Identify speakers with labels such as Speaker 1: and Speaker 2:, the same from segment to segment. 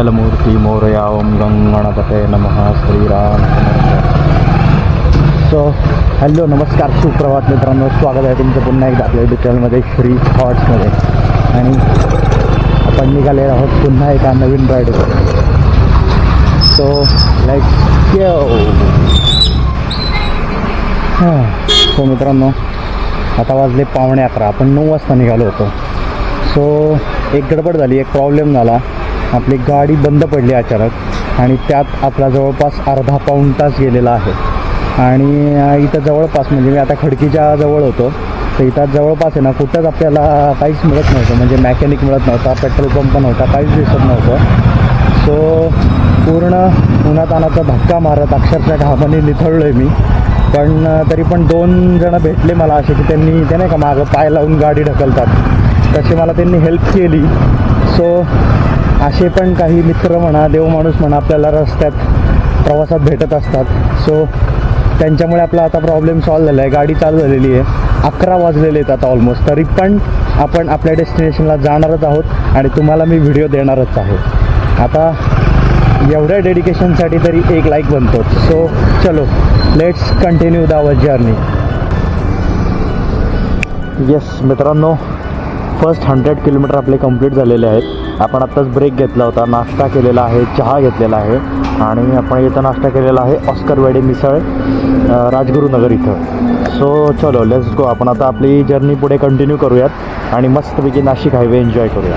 Speaker 1: मंगलमूर्ती मोरया ओम गंगणपते नमः Shriram so hello नमस्कार सुप्रभात मित्रांनो स्वागत आहे तुमचं पुन्हा एकदा आपल्या युट्यूब चॅनलमध्ये श्री थॉट्समध्ये आणि आपण निघाले आहोत पुन्हा एका नवीन राईडवर सो लाईक हां सो मित्रांनो आता वाजले पावणे अकरा. आपण नऊ वाजता निघालो होतो. सो एक गडबड झाली एक प्रॉब्लेम झाला. आपली गाडी बंद पडली अचानक आणि त्यात आपला जवळपास अर्धा पाऊण तास गेलेला आहे. आणि इथं जवळपास म्हणजे मी आता खडकीच्या जवळ होतो तर इथं जवळपास आहे ना कुठंच आपल्याला काहीच मिळत नव्हतं म्हणजे मॅकॅनिक मिळत नव्हता पेट्रोल पंप नव्हता काहीच दिसत नव्हतं. सो पूर्ण उन्हातानाचा धक्का मारत अक्षरशः घामाने निथळलो आहे मी. पण तरी पण दोन जणं भेटले मला असे की त्यांनी ते नाही का मागं पाय लावून गाडी ढकलतात. तशी मला त्यांनी हेल्प केली. सो असे पण काही मित्र म्हणा देव माणूस म्हणा आपल्याला रस्त्यात प्रवासात भेटत असतात. सो त्यांच्यामुळे आपला आता प्रॉब्लेम सॉल्व झाला आहे गाडी चालू झालेली आहे. अकरा वाजलेले आहेत आता ऑलमोस्ट तरी पण आपण आपल्या डेस्टिनेशनला जाणारच आहोत आणि तुम्हाला मी व्हिडिओ देणारच आहे. आता एवढ्या डेडिकेशनसाठी तरी एक लाईक बनतो. सो चलो let's continue the our journey yes मित्रांनो फर्स्ट हंड्रेड किलोमीटर आपले कंप्लीट झालेले आहेत. आपण आत्ताच ब्रेक घेतला होता. नाश्ता केलेला आहे चहा घेतलेला आहे. आणि आपण इथं नाश्ता केलेला आहे ऑस्कर वेडे मिसळ राजगुरुनगर इथं. सो चलो लेट्स गो आपण आता आपली जर्नी पुढे कंटिन्यू करूयात. आणि मस्तपैकी नाशिक हायवे एन्जॉय करूया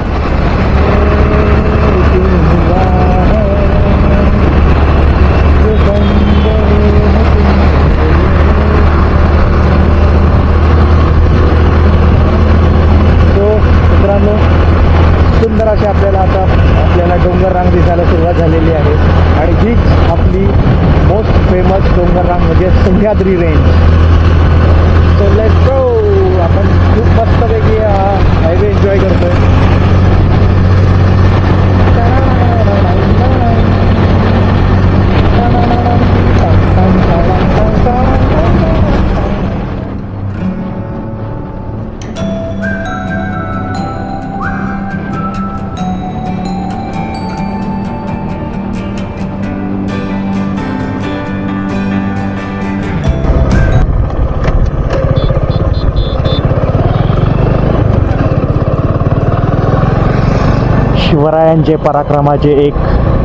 Speaker 1: शिवरायांचे पराक्रमाचे एक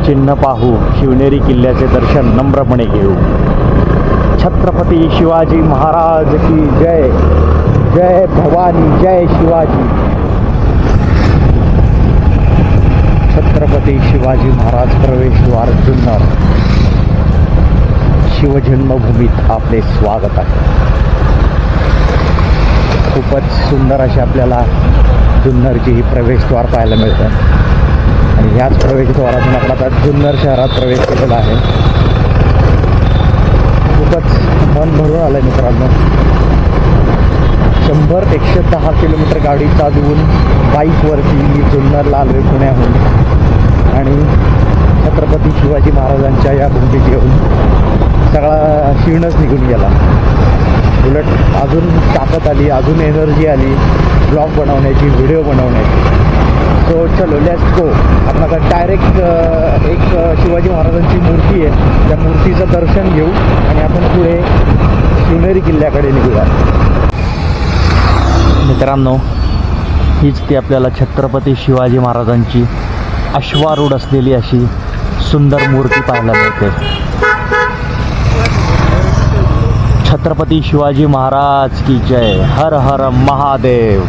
Speaker 1: चिन्ह पाहू शिवनेरी किल्ल्याचे दर्शन नम्रपणे घेऊ. छत्रपती शिवाजी महाराज की जय जय भवानी जय शिवाजी. छत्रपती शिवाजी महाराज प्रवेशद्वार जुन्नर शिवजन्मभूमीत आपले स्वागत आहे. खूपच सुंदर अशी आपल्याला जुन्नरची ही प्रवेशद्वार पाहायला मिळतं. आणि ह्याच प्रवेशद्वारातून आपण आता जुन्नर शहरात प्रवेश केलेला आहे. खूपच मन भरून आलं मित्रांनो. शंभर एकशे दहा किलोमीटर गाडी चालवून बाईकवरती मी जुन्नरला आलो आहे पुण्याहून. आणि छत्रपती शिवाजी महाराजांच्या या भूमीत येऊन सगळा क्षीणच निघून गेला. उलट अजून ताकद आली अजून एनर्जी आली. ब्लॉग बनवण्याची व्हिडिओ बनवण्याची. सो चलो लेट्स गो आपण आता डायरेक्ट एक शिवाजी महाराजांची मूर्ती आहे. त्या मूर्तीचं दर्शन घेऊ आणि आपण पुढे शिवनेरी किल्ल्याकडे निघूया. मित्रांनो हीच ती आपल्याला छत्रपती शिवाजी महाराजांची अश्वारूढ असलेली अशी सुंदर मूर्ती पाहायला मिळते. छत्रपती शिवाजी महाराज की जय. हर हर महादेव.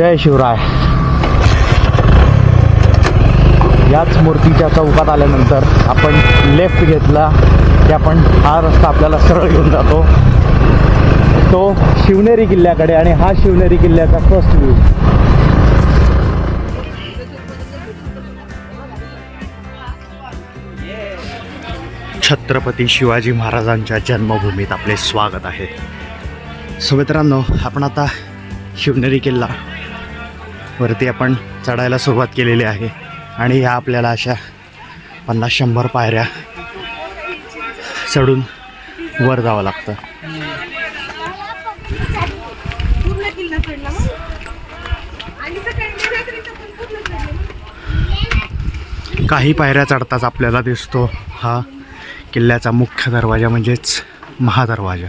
Speaker 1: जय शिवराय. याच मूर्तीच्या चौकात आल्यानंतर आपण लेफ्ट घेतला की आपण हा रस्ता आपल्याला सरळ घेऊन जातो. तो शिवनेरी किल्ल्याकडे आणि हा शिवनेरी किल्ल्याचा फर्स्ट व्ह्यू छत्रपती शिवाजी महाराजांच्या जन्मभूमीत आपले स्वागत आहे. सो मित्रांनो आपण आता शिवनेरी किल्ला वरती आपण चढायला सुरुवात केलेली आहे. आणि ह्या आपल्याला अशा पन्नास शंभर पायऱ्या चढून वर जावं लागतं. काही पायऱ्या चढताच आपल्याला दिसतो हा किल्ल्याचा मुख्य दरवाजा म्हणजेच महादरवाजा.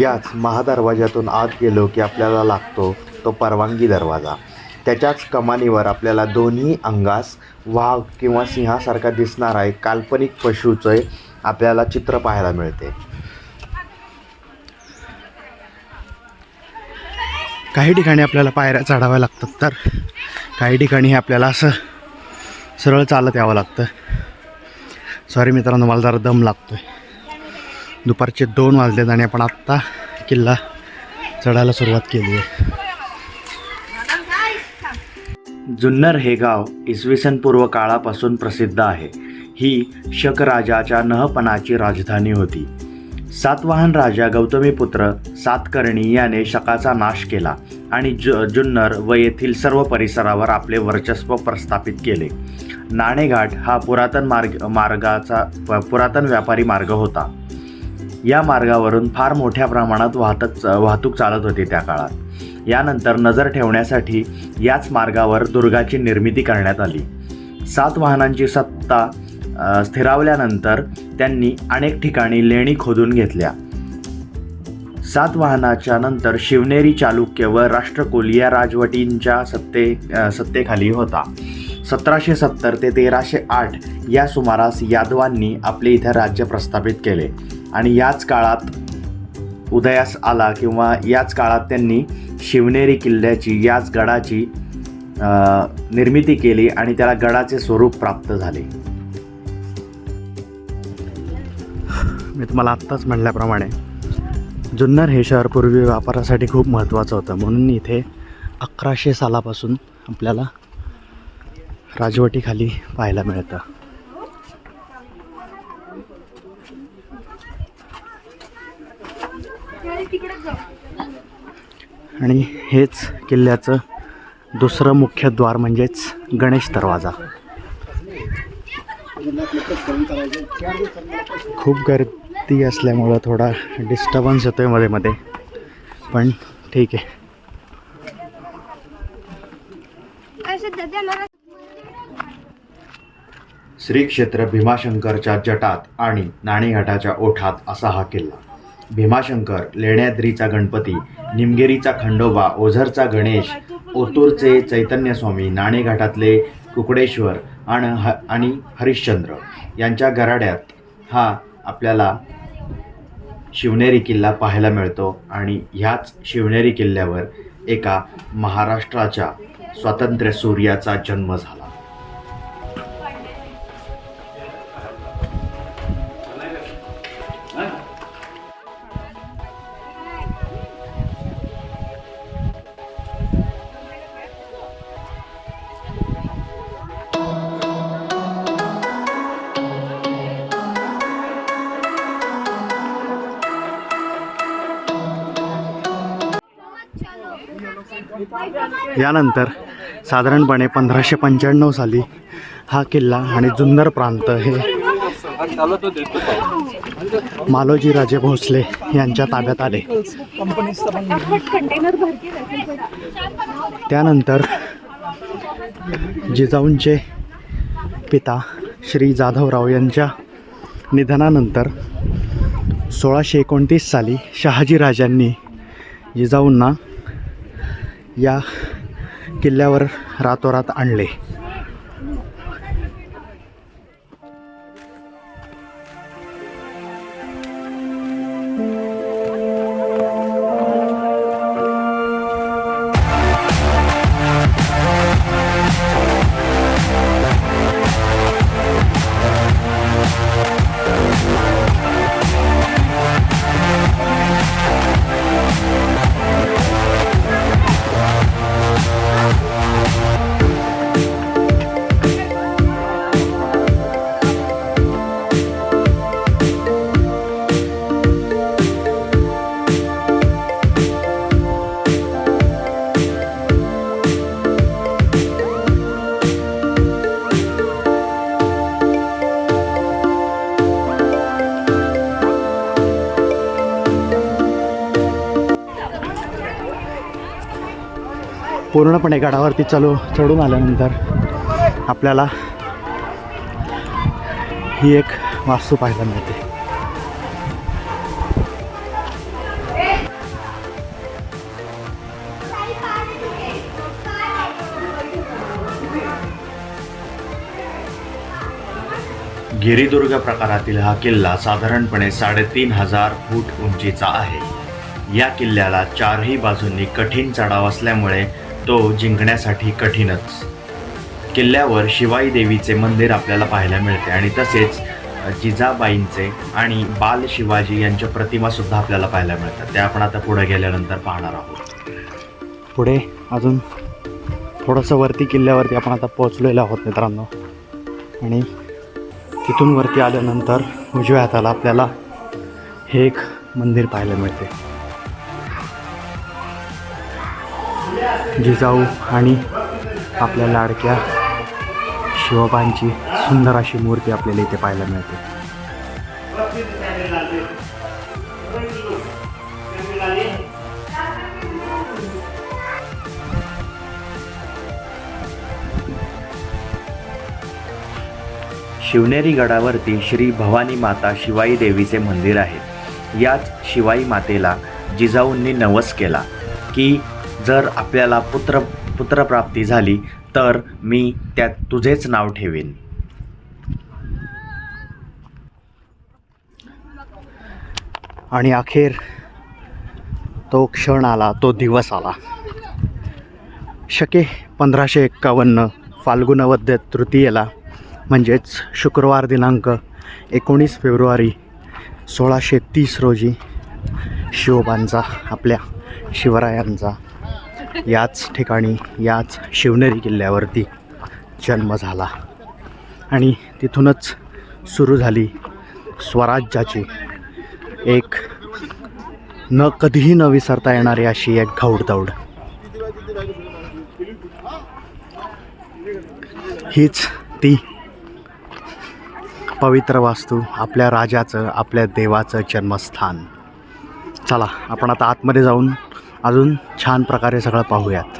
Speaker 1: याच महादरवाज्यातून आत गेलो की आपल्याला लागतो तो परवानगी दरवाजा. त्याच्याच कमानीवर आपल्याला दोन्ही अंगास वाघ किंवा सिंहासारखा दिसणारा एक काल्पनिक पशुचे आपल्याला चित्र पाहायला मिळते. काही ठिकाणी आपल्याला पायऱ्या चढाव्या लागतात तर काही ठिकाणी आपल्याला असं सरळ चालत यावं लागतं. सॉरी मित्रांनो मला जरा दम लागतो आहे दुपारचे दोन वाजलेत आणि आपण आत्ता किल्ला चढायला सुरुवात केली आहे. जुन्नर हे गाव इसवी सन पूर्व काळापासून प्रसिद्ध आहे. ही शक राजाच्या नहपणाची राजधानी होती. सातवाहन राजा गौतमीपुत्र सातकर्णी याने शकाचा नाश केला आणि जु जुन्नर व येथील सर्व परिसरावर आपले वर्चस्व प्रस्थापित केले. नाणेघाट हा पुरातन मार्ग मार्गाचा प- पुरातन व्यापारी मार्ग होता. या मार्गावरून फार मोठ्या प्रमाणात वाहतक वाहतूक चालत होती त्या काळात. यानंतर नजर ठेवण्यासाठी याच मार्गावर दुर्गाची निर्मिती करण्यात आली. सात वाहनांची सत्ता स्थिरावल्यानंतर त्यांनी अनेक ठिकाणी लेणी खोदून घेतल्या. सात वाहनाच्या नंतर शिवनेरी चालुक्य व राष्ट्रकुल या राजवटींच्या सत्ते सत्तेखाली होता. सतराशे सत्तर ते तेराशे आठ या सुमारास यादवांनी आपले इथे राज्य प्रस्थापित केले. आणि याच काळात उदयास आला किंवा याच काळात त्यांनी शिवनेरी किल्ल्याची याच गडाची निर्मिती केली आणि त्याला गडाचे स्वरूप प्राप्त झाले. मी तुम्हाला आत्ताच म्हणल्याप्रमाणे जुन्नर हे शहर पूर्वी व्यापारासाठी खूप महत्त्वाचं होतं. म्हणून इथे अकराशे सालापासून आपल्याला राजवटीखाली पाहायला मिळतं. आणि हेच किल्ल्याचं दुसरं मुख्य द्वार म्हणजेच गणेश दरवाजा. खूप गर्दी असल्यामुळं थोडा डिस्टर्बन्स येतोयमध्ये मध्ये. पण ठीक आहे. श्री क्षेत्र भीमाशंकरच्या जटात आणि नाणेघाटाच्या ओठात असा हा किल्ला. भीमाशंकर लेण्याद्रीचा गणपती निमगिरीचा खंडोबा ओझरचा गणेश ओतूरचे चैतन्यस्वामी नाणेघाटातले कुकडेश्वर आणि ह आणि हरिश्चंद्र यांच्या गराड्यात हा आपल्याला शिवनेरी किल्ला पाहायला मिळतो आणि ह्याच शिवनेरी किल्ल्यावर एका महाराष्ट्राच्या स्वातंत्र्य सूर्याचा जन्म झाला. यानंतर साधारणपणे पंधराशे पंच्याण्णव साली हा किल्ला आणि जुन्नर प्रांत हे मालोजी राजे भोसले यांच्या ताब्यात आले. त्यानंतर जिजाऊंचे पिता श्री जाधवराव यांच्या निधनानंतर सोळाशे एकोणतीस साली शहाजीराजांनी जिजाऊंना या किल्ल्यावर रातोरात आणले.
Speaker 2: पूर्णपणे गडावरती चलो चढून आल्यानंतर आपल्याला ही एक वास्तू पाहायला मिळते.
Speaker 1: गिरिदुर्ग प्रकारातील हा किल्ला साधारणपणे साडेतीन हजार फूट उंचीचा आहे. या किल्ल्याला चारही बाजूंनी कठीण चढाव असल्यामुळे तो जिंकण्यासाठी कठीणच. किल्ल्यावर शिवाई देवीचे मंदिर आपल्याला पाहायला मिळते आणि तसेच जिजाबाईंचे आणि बाल शिवाजी यांच्या प्रतिमा सुद्धा आपल्याला पाहायला मिळतात. त्या आपण आता पुढे गेल्यानंतर पाहणार आहोत.
Speaker 2: पुढे अजून थोडंसं वरती किल्ल्यावरती आपण आता पोहोचलेलो आहोत मित्रांनो. आणि तिथून वरती आल्यानंतर उजव्या हाताला आपल्याला हे एक मंदिर पाहायला मिळते. जिजाऊ आणि आपल्या लाडक्या शिवबांची सुंदर अशी मूर्ती आपल्याला इथे पाहायला मिळते.
Speaker 1: शिवनेरी गडावरती श्री भवानी माता शिवाई देवीचे मंदिर आहे. याच शिवाई मातेला जिजाऊंनी नवस केला की जर आपल्याला पुत्र पुत्रप्राप्ती झाली तर मी त्यात तुझेच नाव ठेवीन.
Speaker 2: आणि अखेर तो क्षण आला तो दिवस आला. शके पंधराशे एक्कावन्न फाल्गुनवद्य तृतीयेला म्हणजेच शुक्रवार दिनांक एकोणीस फेब्रुवारी सोळाशे तीस रोजी शिवबांचा आपल्या शिवरायांचा याच ठिकाणी याच शिवनेरी किल्ल्यावरती जन्म झाला. आणि तिथूनच सुरू झाली स्वराज्याची एक न कधीही न विसरता येणारी अशी एक घौडदौड हीच ती पवित्र वास्तू आपल्या राजाचं आपल्या देवाचं जन्मस्थान. चला आपण आता आतमध्ये जाऊन अजून छान प्रकारे सगळं पाहूयात.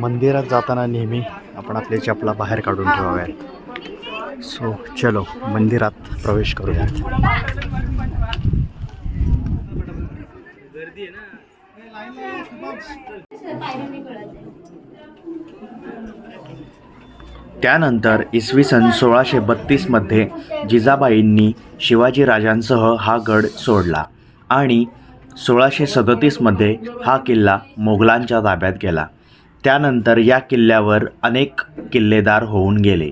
Speaker 2: मंदिरात जाताना नेहमी आपण आपले चपला बाहेर काढून ठेवाव्यात. सो चलो मंदिरात प्रवेश करूयात.
Speaker 1: त्यानंतर इसवी सन सोळाशे बत्तीसमध्ये जिजाबाईंनी शिवाजीराजांसह हा गड सोडला आणि सोळाशे सदतीसमध्ये हा किल्ला मोगलांच्या ताब्यात गेला. त्यानंतर या किल्ल्यावर अनेक किल्लेदार होऊन गेले.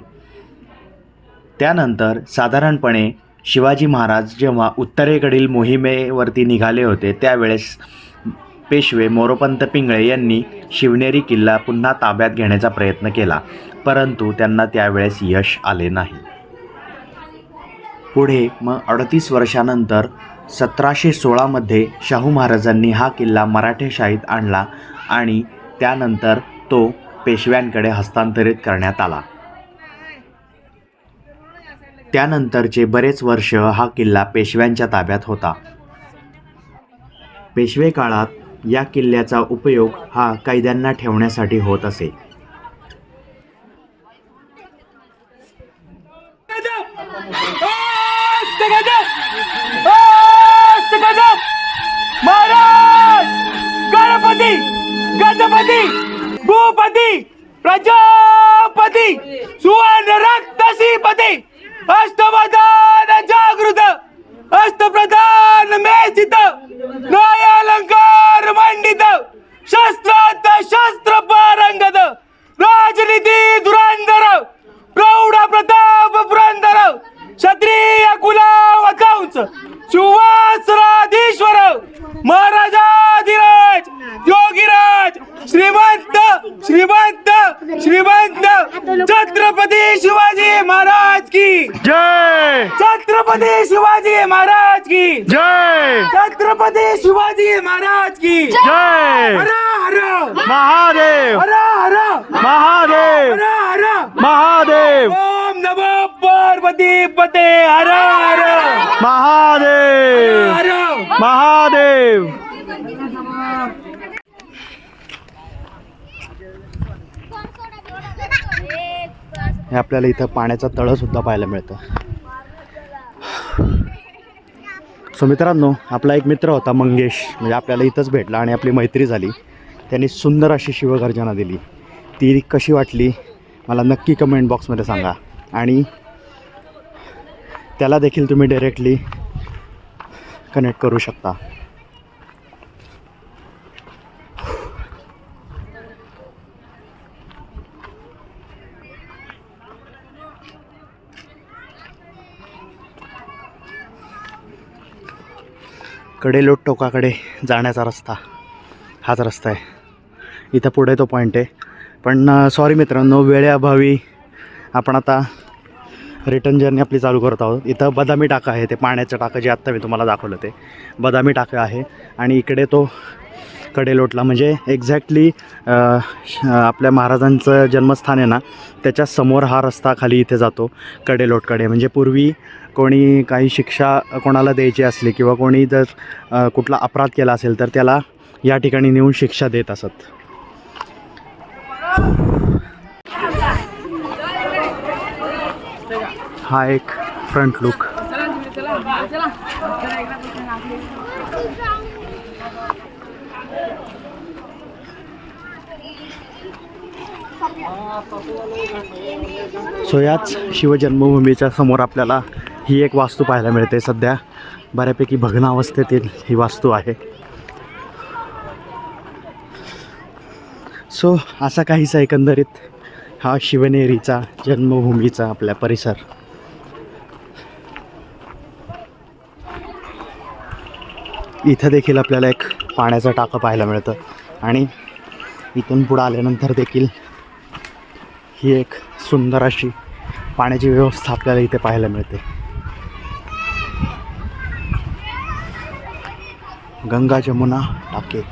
Speaker 1: त्यानंतर साधारणपणे शिवाजी महाराज जेव्हा उत्तरेकडील मोहिमेवरती निघाले होते त्यावेळेस पेशवे मोरोपंत पिंगळे यांनी शिवनेरी किल्ला पुन्हा ताब्यात घेण्याचा प्रयत्न केला परंतु त्यांना त्यावेळेस यश आले नाही. पुढे मग अडतीस वर्षानंतर सतराशे सोळामध्ये शाहू महाराजांनी हा किल्ला मराठेशाहीत आणला आणि त्यानंतर तो पेशव्यांकडे हस्तांतरित करण्यात आला. त्यानंतरचे बरेच वर्ष हा किल्ला पेशव्यांच्या ताब्यात होता. पेशवे काळात या किल्ल्याचा उपयोग हा कैद्यांना ठेवण्यासाठी होत असे.
Speaker 3: गणपती गजपती भूपती प्रजापती सुवर्ण रक्त श्रीपती अष्टप्रधान जागृत अष्टप्रधान मेसित न्याय मांडित मंडित शस्त्रात शस्त्र पारंगत राजनीती धुरंधर प्रौढ प्रताप पुरंदर क्षत्रिय कुलावकांच सुवासराधीश्वर महाराजाधिराज योगीराज श्रीमंत श्रीमंत श्रीमंत छत्रपती शिवाजी महाराज की
Speaker 2: जय
Speaker 3: छत्रपती शिवाजी महाराज की
Speaker 2: जय
Speaker 3: छत्रपती शिवाजी महाराज की
Speaker 2: जय
Speaker 3: हर हर
Speaker 2: महादेव
Speaker 3: हर हर
Speaker 1: महादेव
Speaker 3: हर हर
Speaker 1: महादेव
Speaker 3: ओम नमो पार्वती पते हर हर
Speaker 1: महादेव! महादेव! हे आपल्याला इथं पाण्याचा तळंसुद्धा पाहायला मिळतं. सो मित्रांनो आपला एक मित्र होता मंगेश. म्हणजे आपल्याला इथंच भेटला आणि आपली मैत्री झाली. त्यांनी सुंदर अशी शिवगर्जना दिली. ती कशी वाटली? मला नक्की कमेंट बॉक्समध्ये सांगा. आणि त्याला देखील तुम्ही डायरेक्टली कनेक्ट करू शकता. कडेलोट टोकाकडे जाण्याचा रस्ता. हाच रस्ता आहे. इथं पुढे तो पॉईंट आहे. पण सॉरी मित्रांनो वेळेअभावी आपण आता रिटर्न जर्नी आपली चालू करत आहोत. इथं बदामी टाका आहे ते पाण्याचं टाकं जे आत्ता मी तुम्हाला दाखवलं ते. बदामी टाकं आहे आणि इकडे तो कडेलोटला म्हणजे एक्झॅक्टली आपल्या महाराजांचं जन्मस्थान आहे ना त्याच्यासमोर हा रस्ता खाली इथे जातो कडेलोटकडे. म्हणजे पूर्वी कोणी काही शिक्षा कोणाला द्यायची असली किंवा कोणी जर कुठला अपराध केला असेल तर त्याला या ठिकाणी नेऊन शिक्षा देत असत. हा एक फ्रंट लुक सो याच शिवजन्मभूमीच्या समोर आपल्याला ही एक वास्तू पाहायला मिळते. सध्या बऱ्यापैकी भग्नावस्थेतील ही वास्तू आहे. सो असा काहीसा एकंदरीत हा शिवनेरीचा जन्मभूमीचा आपल्या परिसर. इथं देखील आपल्याला एक पाण्याचं टाकं पाहायला मिळतं. आणि इथून पुढं आल्यानंतर देखील ही एक सुंदर अशी पाण्याची व्यवस्था आपल्याला इथे पाहायला मिळते. गंगा जमुना टाके.